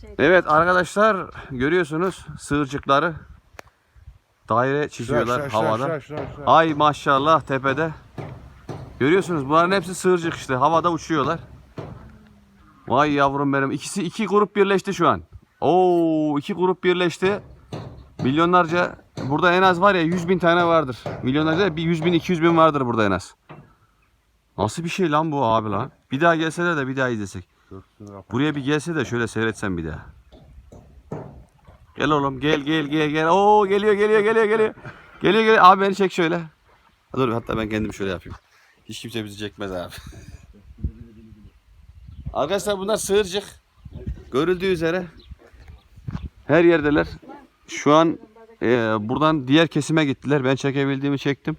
şey. Evet arkadaşlar görüyorsunuz sığırcıkları daire çiziyorlar havada. Ay maşallah tepede. Görüyorsunuz bunların hepsi sığırcık işte havada uçuyorlar. Vay yavrum benim. İkisi iki grup birleşti şu an. Oo iki grup birleşti. Milyonlarca burada en az var ya 100 bin tane vardır. Milyonlarca bir 100 bin 200 bin vardır burada en az. Nasıl bir şey lan bu abi lan? Bir daha gelseler de bir daha izlesek. Buraya bir gelse de şöyle seyretsen bir daha. Gel oğlum gel gel gel gel. Oo geliyor geliyor geliyor geliyor. Geliyor geliyor. Abi beni çek şöyle. Dur hatta ben kendim şöyle yapayım. Hiç kimse bizi çekmez abi. Arkadaşlar bunlar sığırcık. Görüldüğü üzere her yerdeler. Şu an e, buradan diğer kesime gittiler. Ben çekebildiğimi çektim.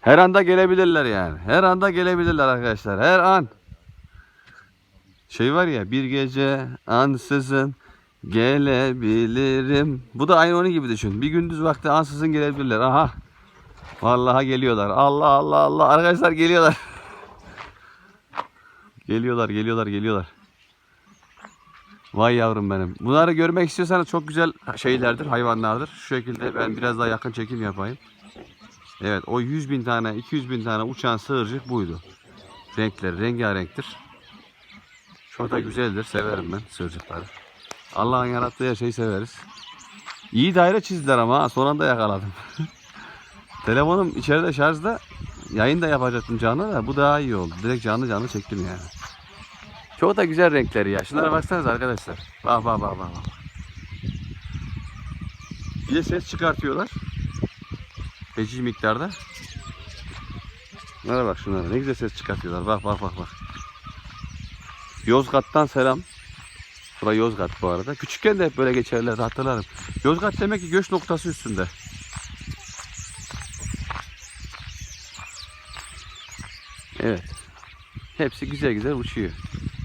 Her anda gelebilirler yani. Her anda gelebilirler arkadaşlar. Her an. Şey var ya bir gece ansızın gelebilirim. Bu da aynı onun gibi düşün. Bir gündüz vakti ansızın gelebilirler. Aha. Vallahi geliyorlar. Allah Allah Allah. Arkadaşlar geliyorlar. geliyorlar, geliyorlar, geliyorlar. Vay yavrum benim. Bunları görmek istiyorsanız çok güzel şeylerdir, hayvanlardır. Şu şekilde ben biraz daha yakın çekim yapayım. Evet o 100 bin tane, 200 bin tane uçan sığırcık buydu. Renkleri rengarenktir. Çok da güzeldir. Severim ben sığırcıkları. Allah'ın yarattığı her şeyi severiz. İyi daire çizdiler ama son anda yakaladım. Telefonum içeride şarjda. Yayın da yapacaktım canlı da bu daha iyi oldu. Direkt canlı canlı çektim yani. Çok da güzel renkleri ya. Şunlara baksanıza arkadaşlar. Bak bak bak. bak. Bir de ses çıkartıyorlar. Feci miktarda. Şunlara bak şunlara. Ne güzel ses çıkartıyorlar. Bak bak bak bak. Yozgat'tan selam. Bura Yozgat bu arada. Küçükken de hep böyle geçerlerdi hatırlarım. Yozgat demek ki göç noktası üstünde. Evet. Hepsi güzel güzel uçuyor.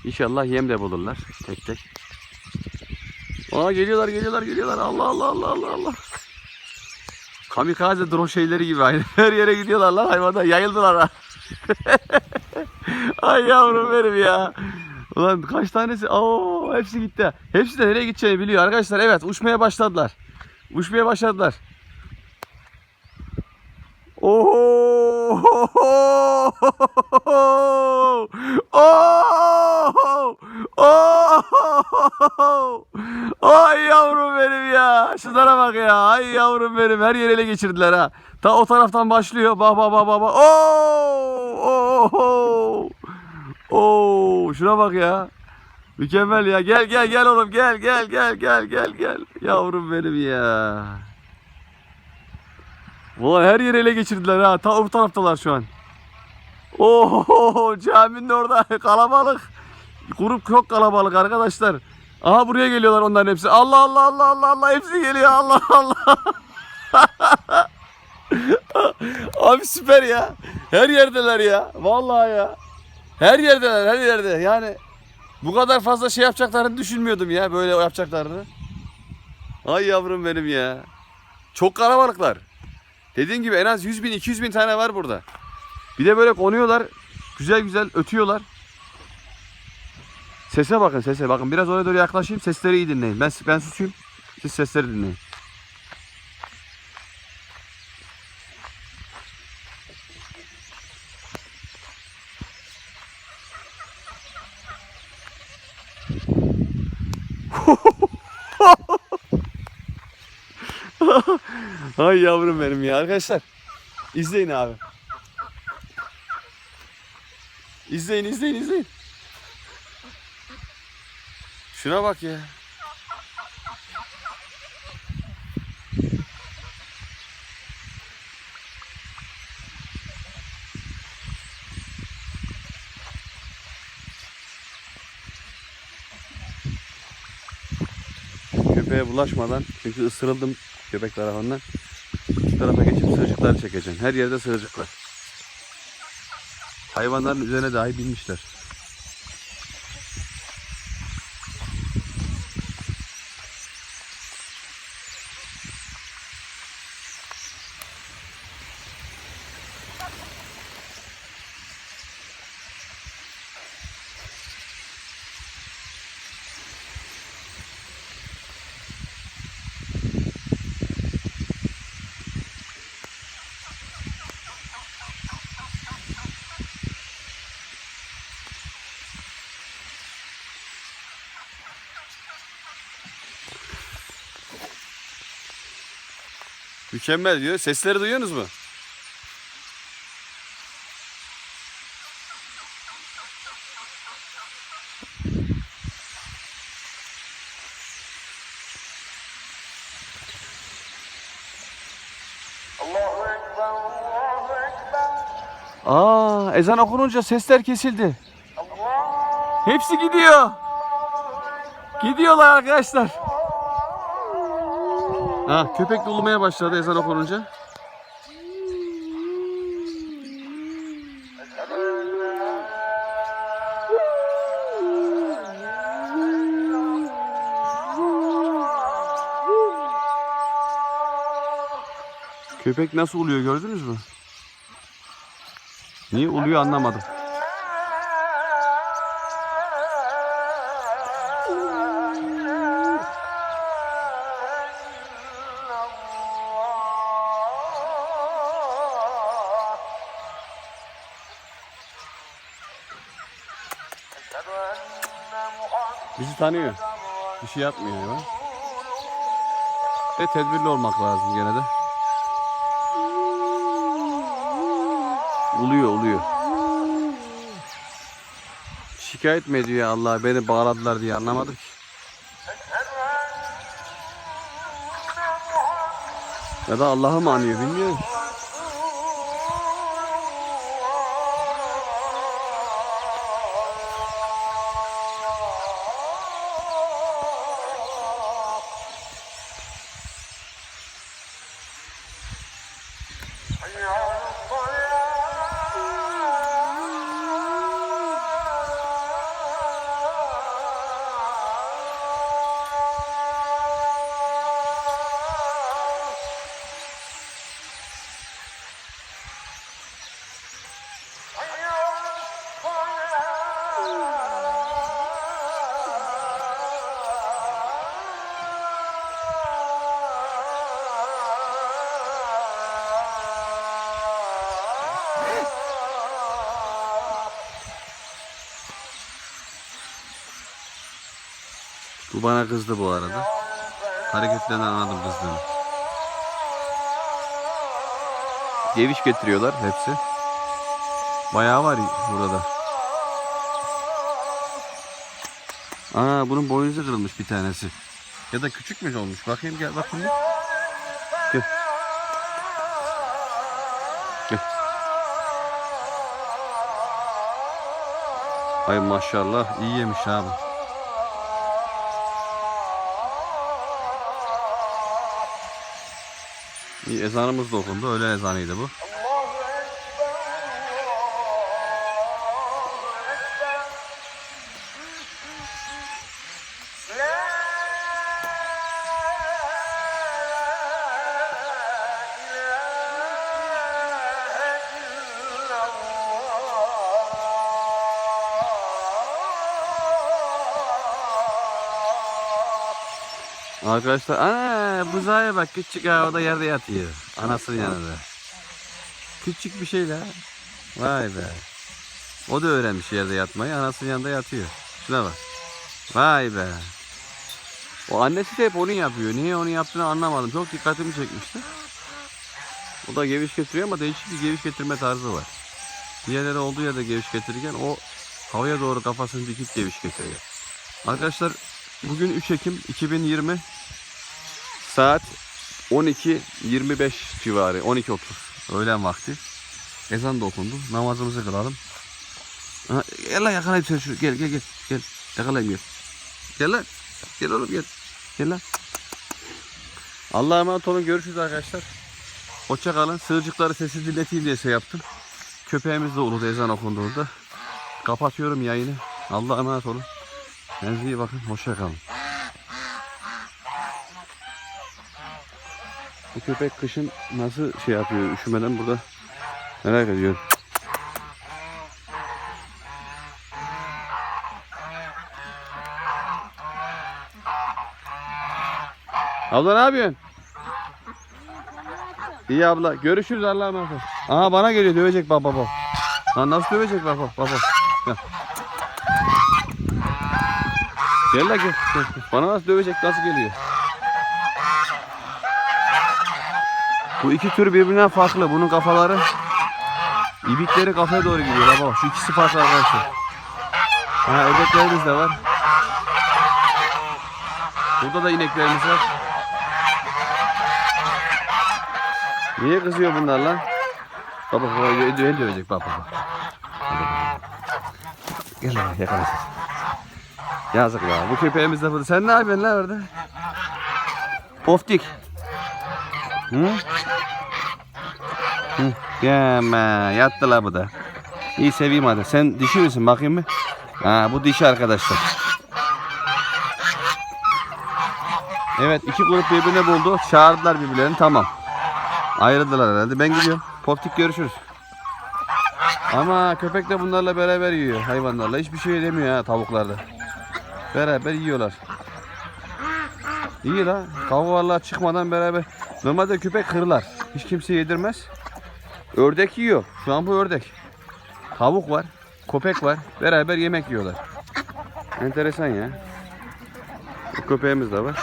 İnşallah yem de bulurlar tek tek. Aa geliyorlar geliyorlar geliyorlar. Allah Allah Allah Allah Allah. Kamikaze drone şeyleri gibi aynı. Her yere gidiyorlar lan hayvanda yayıldılar ha. Ay yavrum benim ya. Ulan kaç tanesi? Oo hepsi gitti. Hepsi de nereye gideceğini biliyor arkadaşlar. Evet uçmaya başladılar. Uçmaya başladılar. Oo! Oo! Oo! Ay yavrum benim ya. Şunlara bak ya. Ay yavrum benim. Her yeri ele geçirdiler ha. Ta o taraftan başlıyor. Bak bak bak bak. Oo! Oo! Oo! Şuna bak ya. Mükemmel ya. Gel gel gel oğlum. Gel gel gel gel gel gel. Yavrum benim ya. Vay her yeri ele geçirdiler ha. Ta o taraftalar şu an. Oo caminin orada kalabalık. Grup çok kalabalık arkadaşlar. Aha buraya geliyorlar onların hepsi. Allah Allah Allah Allah Allah hepsi geliyor. Allah Allah. Abi süper ya. Her yerdeler ya. Vallahi ya. Her yerdeler, her yerde. Yani bu kadar fazla şey yapacaklarını düşünmüyordum ya. Böyle yapacaklarını. Ay yavrum benim ya. Çok kalabalıklar. Dediğim gibi en az 100 bin 200 bin tane var burada. Bir de böyle konuyorlar. Güzel güzel ötüyorlar. Sese bakın sese bakın. Biraz oraya doğru yaklaşayım. Sesleri iyi dinleyin. Ben, ben susayım. Siz sesleri dinleyin. Ay yavrum benim ya arkadaşlar. İzleyin abi. İzleyin izleyin izleyin. Şuna bak ya. Köpeğe bulaşmadan çünkü ısırıldım köpek tarafından. Şu tarafa geçip sığırcıkları çekeceğim. Her yerde sığırcıklar. Hayvanların üzerine dahi binmişler. Mükemmel diyor. Sesleri duyuyorsunuz mu? Aa, ezan okununca sesler kesildi. Hepsi gidiyor. Gidiyorlar arkadaşlar. Ha, köpek de ulumaya başladı ezan okununca. Köpek nasıl uluyor gördünüz mü? Niye uluyor anlamadım. Bizi tanıyor. Bir şey yapmıyor ya. De tedbirli olmak lazım gene de. Uluyor uluyor. Şikayet mi ediyor Allah beni bağladılar diye anlamadım ki. Ya da Allah'ı mı anıyor bilmiyorum Bana kızdı bu arada. Hareketlerinden anladım kızdığını. Geviş getiriyorlar hepsi. Bayağı var burada. Aa bunun boynuzu kırılmış bir tanesi. Ya da küçükmüş olmuş. Bakayım gel bakayım. bir. Gel. Gel. Ay maşallah iyi yemiş abi. Ezanımız da okundu. Öğle ezanıydı bu. Arkadaşlar ana buzaya bak küçük ha o da yerde yatıyor. Anasının yanında. Küçük bir şey la. Vay be. O da öğrenmiş yerde yatmayı. Anasının yanında yatıyor. Şuna bak. Vay be. O annesi de hep onu yapıyor. Niye onu yaptığını anlamadım. Çok dikkatimi çekmişti. O da geviş getiriyor ama değişik bir geviş getirme tarzı var. Diğerleri olduğu yerde geviş getirirken o havaya doğru kafasını dikip geviş getiriyor. Arkadaşlar bugün 3 Ekim 2020 saat 12.25 civarı 12.30 öğlen vakti. Ezan da okundu. Namazımızı kılalım. Aha, gel lan yakalayayım seni şu. Gel gel gel. Gel. Yakalayayım gel. Gel lan. Gel oğlum gel. Gel lan. Allah'a emanet olun. Görüşürüz arkadaşlar. Hoşça kalın. Sığırcıkları sessiz dinleteyim diye şey yaptım. Köpeğimiz de uludu ezan okunduğunda. Kapatıyorum yayını. Allah'a emanet olun. Kendinize iyi bakın. Hoşça kalın. Bu köpek kışın nasıl şey yapıyor üşümeden burada merak ediyorum. Abla ne yapıyorsun? İyi abla. Görüşürüz Allah'a emanet ol. Aha bana geliyor dövecek bak baba. Lan nasıl dövecek bak bak baba. Gel. Gel la gel. Bana nasıl dövecek nasıl geliyor? Bu iki tür birbirinden farklı. Bunun kafaları ibikleri kafaya doğru gidiyor. Ha şu ikisi farklı arkadaşlar. Ha ördeklerimiz de var. Burada da ineklerimiz var. Niye kızıyor bunlar lan? Baba baba el dövecek bak baba. Gel lan yakala. Yazık ya. Bu köpeğimiz de burada. Sen ne yapıyorsun lan orada? Poftik. Hı? Hı. Gelme. Yattı la bu da. İyi seveyim hadi. Sen dişi misin? Bakayım mı? Ha bu dişi arkadaşlar. Evet iki grup birbirini buldu. Çağırdılar birbirlerini. Tamam. Ayrıldılar herhalde. Ben gidiyorum. Poptik görüşürüz. Ama köpek de bunlarla beraber yiyor hayvanlarla. Hiçbir şey demiyor ha tavuklarda. Beraber yiyorlar. İyi la. Kavga vallahi çıkmadan beraber. Normalde köpek hırlar. Hiç kimse yedirmez. Ördek yiyor. Şu an bu ördek. Tavuk var. Köpek var. Beraber yemek yiyorlar. Enteresan ya. Bu köpeğimiz de var.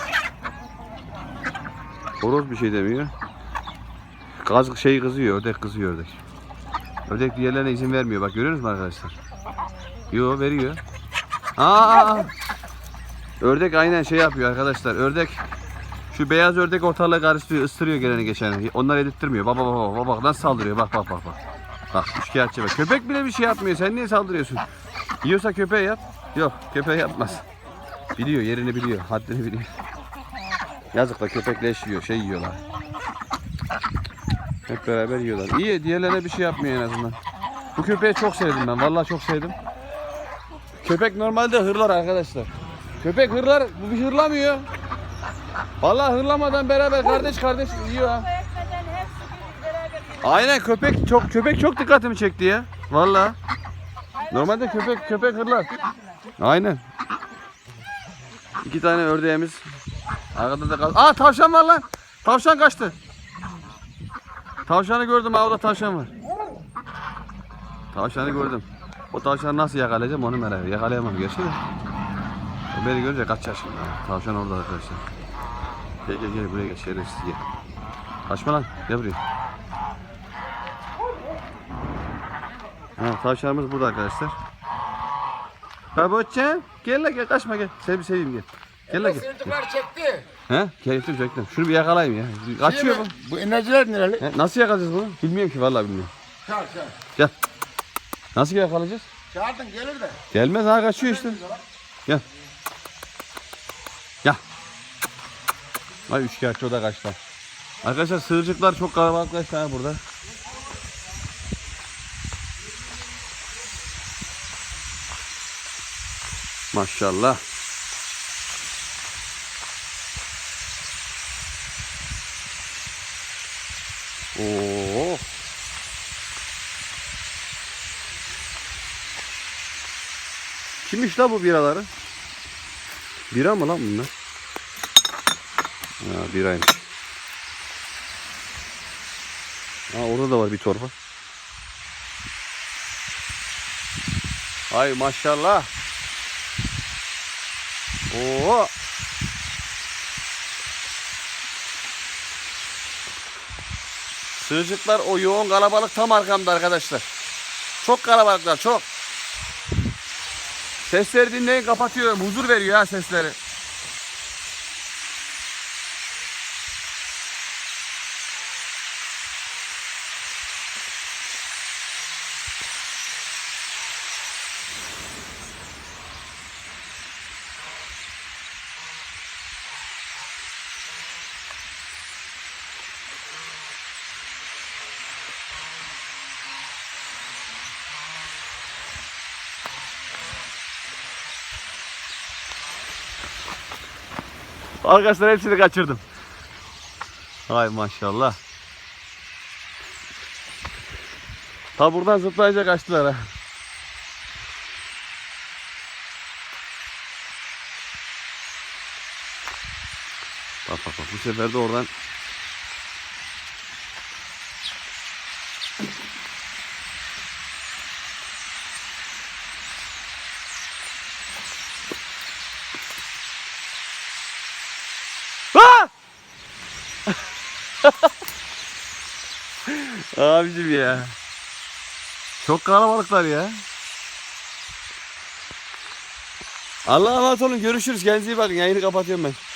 Horoz bir şey demiyor. Kaz şey kızıyor, ördek kızıyor ördek. Ördek diğerlerine izin vermiyor. Bak görüyor musunuz arkadaşlar? Yo veriyor. Aa! Ördek aynen şey yapıyor arkadaşlar. Ördek şu beyaz ördek ortalığı karıştırıyor, ıstırıyor geleni geçeni. Onlar yedirtmiyor. Baba baba baba bak nasıl saldırıyor. Bak bak bak bak. Bak şikayetçi bak. Köpek bile bir şey yapmıyor. Sen niye saldırıyorsun? Yiyorsa köpeğe yap. Yok köpeğe yapmaz. Biliyor yerini biliyor. Haddini biliyor. Yazık da köpekleş yiyor. Şey yiyorlar. Hep beraber yiyorlar. İyi diğerlerine bir şey yapmıyor en azından. Bu köpeği çok sevdim ben. Vallahi çok sevdim. Köpek normalde hırlar arkadaşlar. Köpek hırlar. Bu bir hırlamıyor. Vallahi hırlamadan beraber kardeş kardeş yiyor ha. Aynen köpek çok köpek çok dikkatimi çekti ya. Vallahi. Normalde köpek köpek hırlar. Aynen. İki tane ördeğimiz. Arkada da kal. Aa tavşan var lan. Tavşan kaçtı. Tavşanı gördüm avda tavşan var. Tavşanı gördüm. O tavşanı nasıl yakalayacağım onu merak ediyorum. Yakalayamam gerçi de. O beni görünce kaçar şimdi. Tavşan orada arkadaşlar. Gel gel gel buraya gel şerefsiz gel. Kaçma lan gel buraya. Ha, tavşanımız burada arkadaşlar. Baboçcan gel la gel kaçma gel. Seni bir seveyim gel. Gel la gel. Sırtıklar çekti. He? Çektim çektim. Şunu bir yakalayayım ya. Kaçıyor bu. Bu enerjiler nereli? He, nasıl yakalayacağız bunu? Bilmiyorum ki vallahi bilmiyorum. Çağır çağır. Gel. Nasıl yakalayacağız? Çağırdın gelir de. Gelmez ha kaçıyor işte. Gel. Ay üçkağıtçı o da kaçtı. Arkadaşlar sığırcıklar çok kalabalıklaştı ha burada. Maşallah. Oo. Kimmiş la bu biraları? Bira mı lan bunlar? Ha biraymış. Ha orada da var bir torba. Ay maşallah. Oo. Sığırcıklar o yoğun kalabalık tam arkamda arkadaşlar. Çok kalabalıklar çok. Sesleri dinleyin kapatıyorum. Huzur veriyor ha sesleri. Arkadaşlar hepsini kaçırdım. Hay maşallah. Ta buradan zıplayınca kaçtılar ha. Bak bak bak bu sefer de oradan Abicim ya. Çok kalabalıklar ya. Allah'a emanet olun. Görüşürüz. Kendinize iyi bakın. Yayını kapatıyorum ben.